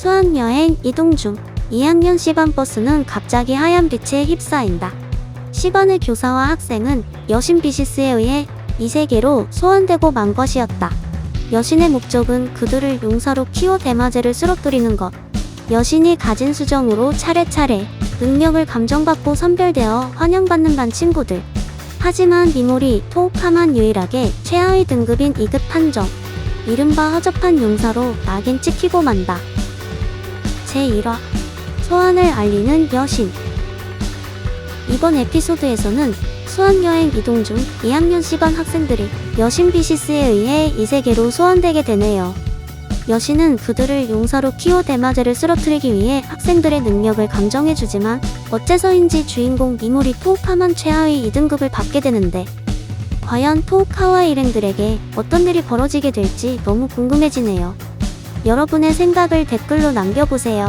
수학여행 이동 중 2학년 C반 버스는 갑자기 하얀 빛에 휩싸인다. C반의 교사와 학생은 여신 비시스에 의해 이 세계로 소환되고 만 것이었다. 여신의 목적은 그들을 용사로 키워 대마제를 쓰러뜨리는 것. 여신이 가진 수정으로 차례차례 능력을 감정받고 선별되어 환영받는 반 친구들. 하지만 미모리 토우카만 유일하게 최하위 등급인 2급 판정. 이른바 허접한 용사로 낙인 찍히고 만다. 제1화 소환을 알리는 여신 이번 에피소드에서는 수학여행 이동 중 2학년 C반 학생들이 여신 비시스에 의해 이 세계로 소환되게 되네요. 여신은 그들을 용사로 키워 대마제를 쓰러뜨리기 위해 학생들의 능력을 감정해주지만 어째서인지 주인공 미모리 토우카만 최하위 2등급을 받게 되는데 과연 토우카와 일행들에게 어떤 일이 벌어지게 될지 너무 궁금해지네요. 여러분의 생각을 댓글로 남겨보세요.